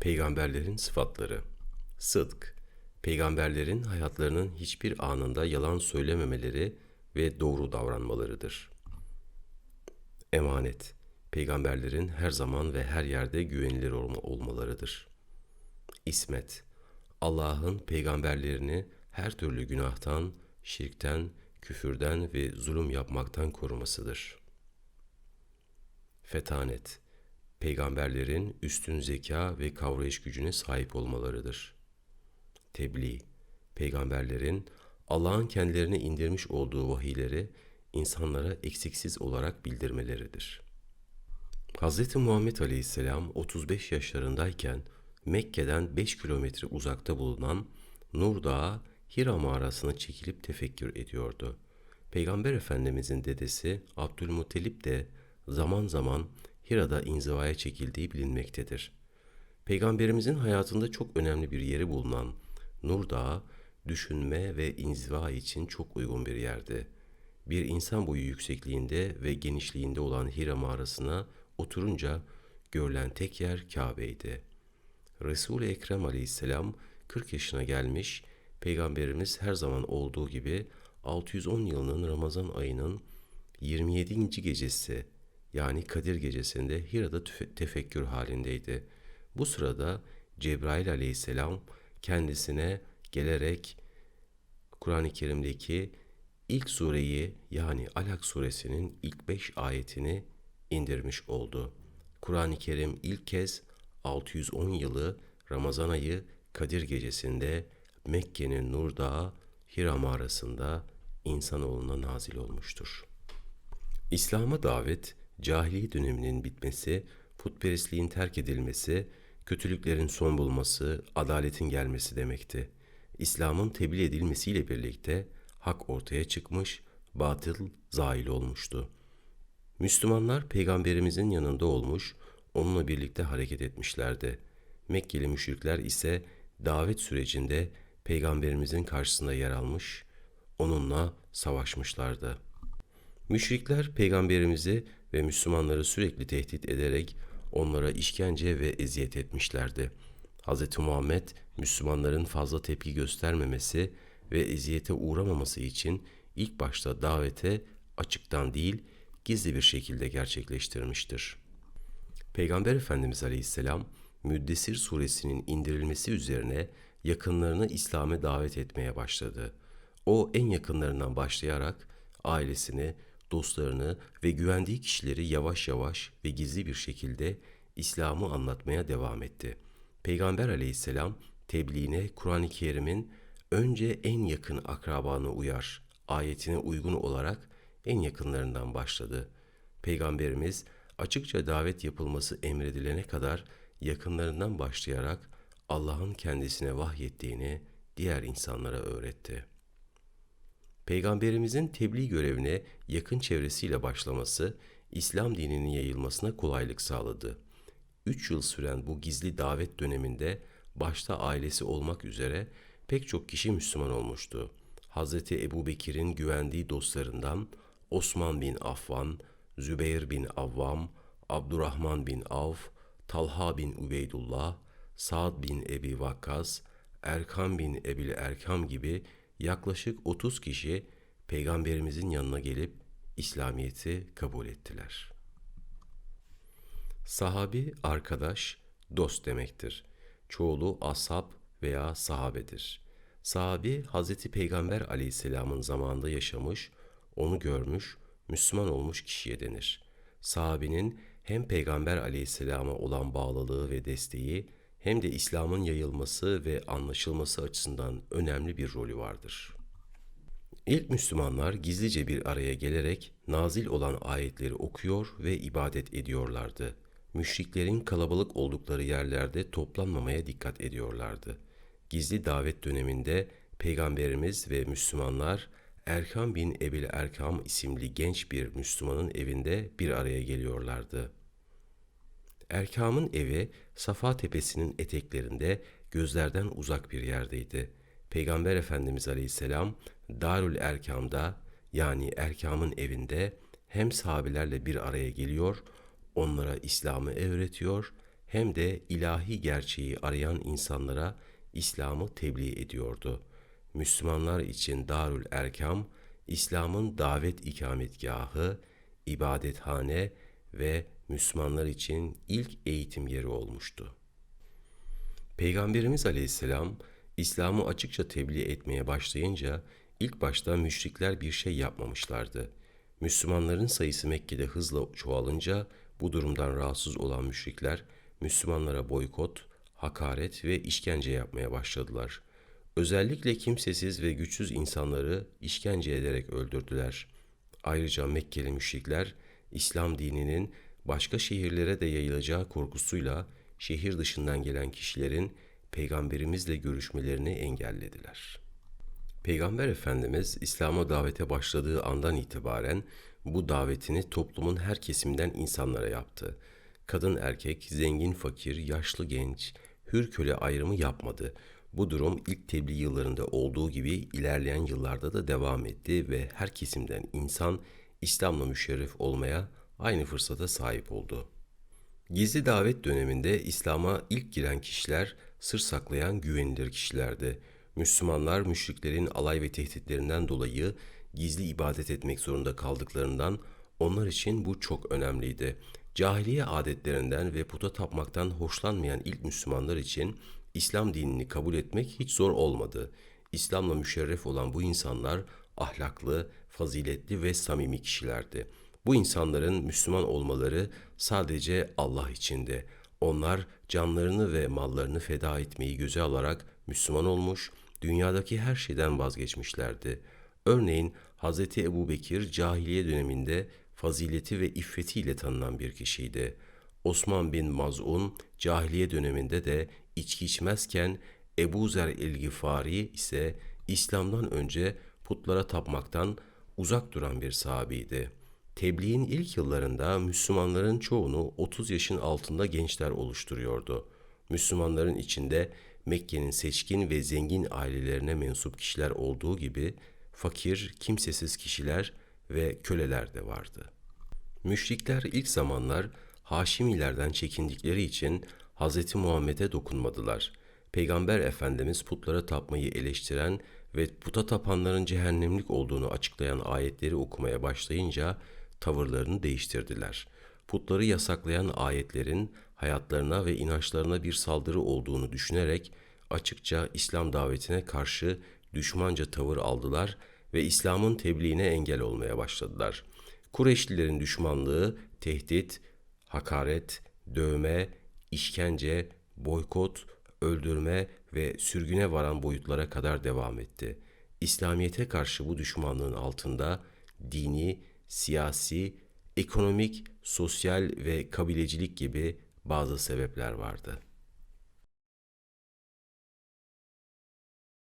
Peygamberlerin sıfatları Sıdk, peygamberlerin hayatlarının hiçbir anında yalan söylememeleri ve doğru davranmalarıdır. Emanet, peygamberlerin her zaman ve her yerde güvenilir olma olmalarıdır. İsmet, Allah'ın peygamberlerini her türlü günahtan, şirkten, küfürden ve zulüm yapmaktan korumasıdır. Fetanet, peygamberlerin üstün zeka ve kavrayış gücüne sahip olmalarıdır. Tebliğ, peygamberlerin Allah'ın kendilerine indirmiş olduğu vahiyleri insanlara eksiksiz olarak bildirmeleridir. Hz. Muhammed Aleyhisselam 35 yaşlarındayken Mekke'den 5 kilometre uzakta bulunan Nur Dağı Hira mağarasına çekilip tefekkür ediyordu. Peygamber Efendimizin dedesi Abdülmuttalip de zaman zaman Hira'da inzivaya çekildiği bilinmektedir. Peygamberimizin hayatında çok önemli bir yeri bulunan Nur Dağı, düşünme ve inziva için çok uygun bir yerdi. Bir insan boyu yüksekliğinde ve genişliğinde olan Hira mağarasına oturunca görülen tek yer Kabe'ydi. Resul-i Ekrem aleyhisselam 40 yaşına gelmiş, Peygamberimiz her zaman olduğu gibi 610 yılının Ramazan ayının 27. gecesi yani Kadir gecesinde Hira'da tefekkür halindeydi. Bu sırada Cebrail aleyhisselam kendisine gelerek Kur'an-ı Kerim'deki ilk sureyi yani Alak suresinin ilk beş ayetini indirmiş oldu. Kur'an-ı Kerim ilk kez 610 yılı Ramazan ayı Kadir gecesinde Mekke'nin Nur Dağı Hira mağarasında insanoğluna nazil olmuştur. İslam'a davet, cahiliye döneminin bitmesi, putperestliğin terk edilmesi, kötülüklerin son bulması, adaletin gelmesi demekti. İslam'ın tebliğ edilmesiyle birlikte hak ortaya çıkmış, batıl zail olmuştu. Müslümanlar peygamberimizin yanında olmuş, onunla birlikte hareket etmişlerdi. Mekkeli müşrikler ise davet sürecinde peygamberimizin karşısında yer almış, onunla savaşmışlardı. Müşrikler peygamberimizi ve Müslümanları sürekli tehdit ederek onlara işkence ve eziyet etmişlerdi. Hz. Muhammed Müslümanların fazla tepki göstermemesi ve eziyete uğramaması için ilk başta davete açıktan değil gizli bir şekilde gerçekleştirmiştir. Peygamber Efendimiz Aleyhisselam Müddessir suresinin indirilmesi üzerine yakınlarını İslam'a davet etmeye başladı. O en yakınlarından başlayarak ailesini, dostlarını ve güvendiği kişileri yavaş yavaş ve gizli bir şekilde İslam'ı anlatmaya devam etti. Peygamber aleyhisselam tebliğine Kur'an-ı Kerim'in önce en yakın akrabanı uyar ayetine uygun olarak en yakınlarından başladı. Peygamberimiz açıkça davet yapılması emredilene kadar yakınlarından başlayarak Allah'ın kendisine vahyettiğini diğer insanlara öğretti. Peygamberimizin tebliğ görevine yakın çevresiyle başlaması, İslam dininin yayılmasına kolaylık sağladı. Üç yıl süren bu gizli davet döneminde başta ailesi olmak üzere pek çok kişi Müslüman olmuştu. Hz. Ebu Bekir'in güvendiği dostlarından Osman bin Affan, Zübeyir bin Avvam, Abdurrahman bin Avf, Talha bin Ubeydullah, Sa'd bin Ebi Vakkas, Erkam bin Ebil Erkam gibi yaklaşık 30 kişi peygamberimizin yanına gelip İslamiyet'i kabul ettiler. Sahabi arkadaş, dost demektir. Çoğulu ashab veya sahabedir. Sahabi Hazreti Peygamber aleyhisselamın zamanında yaşamış, onu görmüş, Müslüman olmuş kişiye denir. Sahabinin hem Peygamber aleyhisselama olan bağlılığı ve desteği hem de İslam'ın yayılması ve anlaşılması açısından önemli bir rolü vardır. İlk Müslümanlar gizlice bir araya gelerek nazil olan ayetleri okuyor ve ibadet ediyorlardı. Müşriklerin kalabalık oldukları yerlerde toplanmamaya dikkat ediyorlardı. Gizli davet döneminde Peygamberimiz ve Müslümanlar Erkam bin Ebil Erkam isimli genç bir Müslümanın evinde bir araya geliyorlardı. Erkam'ın evi Safa Tepesi'nin eteklerinde gözlerden uzak bir yerdeydi. Peygamber Efendimiz Aleyhisselam Darül Erkam'da yani Erkam'ın evinde hem sahabilerle bir araya geliyor, onlara İslam'ı öğretiyor hem de ilahi gerçeği arayan insanlara İslam'ı tebliğ ediyordu. Müslümanlar için Darül Erkam, İslam'ın davet ikametgahı, ibadethane ve Müslümanlar için ilk eğitim yeri olmuştu. Peygamberimiz Aleyhisselam İslam'ı açıkça tebliğ etmeye başlayınca ilk başta müşrikler bir şey yapmamışlardı. Müslümanların sayısı Mekke'de hızla çoğalınca bu durumdan rahatsız olan müşrikler Müslümanlara boykot, hakaret ve işkence yapmaya başladılar. Özellikle kimsesiz ve güçsüz insanları işkence ederek öldürdüler. Ayrıca Mekkeli müşrikler İslam dininin başka şehirlere de yayılacağı korkusuyla şehir dışından gelen kişilerin peygamberimizle görüşmelerini engellediler. Peygamber Efendimiz İslam'a davete başladığı andan itibaren bu davetini toplumun her kesiminden insanlara yaptı. Kadın erkek, zengin fakir, yaşlı genç, hür köle ayrımı yapmadı. Bu durum ilk tebliğ yıllarında olduğu gibi ilerleyen yıllarda da devam etti ve her kesimden insan İslam'la müşerref olmaya aynı fırsata sahip oldu. Gizli davet döneminde İslam'a ilk giren kişiler sır saklayan güvenilir kişilerdi. Müslümanlar müşriklerin alay ve tehditlerinden dolayı gizli ibadet etmek zorunda kaldıklarından onlar için bu çok önemliydi. Cahiliye adetlerinden ve puta tapmaktan hoşlanmayan ilk Müslümanlar için İslam dinini kabul etmek hiç zor olmadı. İslam'la müşerref olan bu insanlar ahlaklı, faziletli ve samimi kişilerdi. Bu insanların Müslüman olmaları sadece Allah içindi. Onlar canlarını ve mallarını feda etmeyi göze alarak Müslüman olmuş, dünyadaki her şeyden vazgeçmişlerdi. Örneğin Hz. Ebu Bekir cahiliye döneminde fazileti ve iffetiyle tanınan bir kişiydi. Osman bin Maz'un cahiliye döneminde de içki içmezken Ebu Zer el-Gifari ise İslam'dan önce putlara tapmaktan uzak duran bir sahabiydi. Tebliğin ilk yıllarında Müslümanların çoğunu 30 yaşın altında gençler oluşturuyordu. Müslümanların içinde Mekke'nin seçkin ve zengin ailelerine mensup kişiler olduğu gibi fakir, kimsesiz kişiler ve köleler de vardı. Müşrikler ilk zamanlar Haşimilerden çekindikleri için Hz. Muhammed'e dokunmadılar. Peygamber Efendimiz putlara tapmayı eleştiren ve puta tapanların cehennemlik olduğunu açıklayan ayetleri okumaya başlayınca tavırlarını değiştirdiler. Putları yasaklayan ayetlerin hayatlarına ve inançlarına bir saldırı olduğunu düşünerek açıkça İslam davetine karşı düşmanca tavır aldılar ve İslam'ın tebliğine engel olmaya başladılar. Kureyşlilerin düşmanlığı, tehdit, hakaret, dövme, işkence, boykot, öldürme ve sürgüne varan boyutlara kadar devam etti. İslamiyete karşı bu düşmanlığın altında dini, siyasi, ekonomik, sosyal ve kabilecilik gibi bazı sebepler vardı.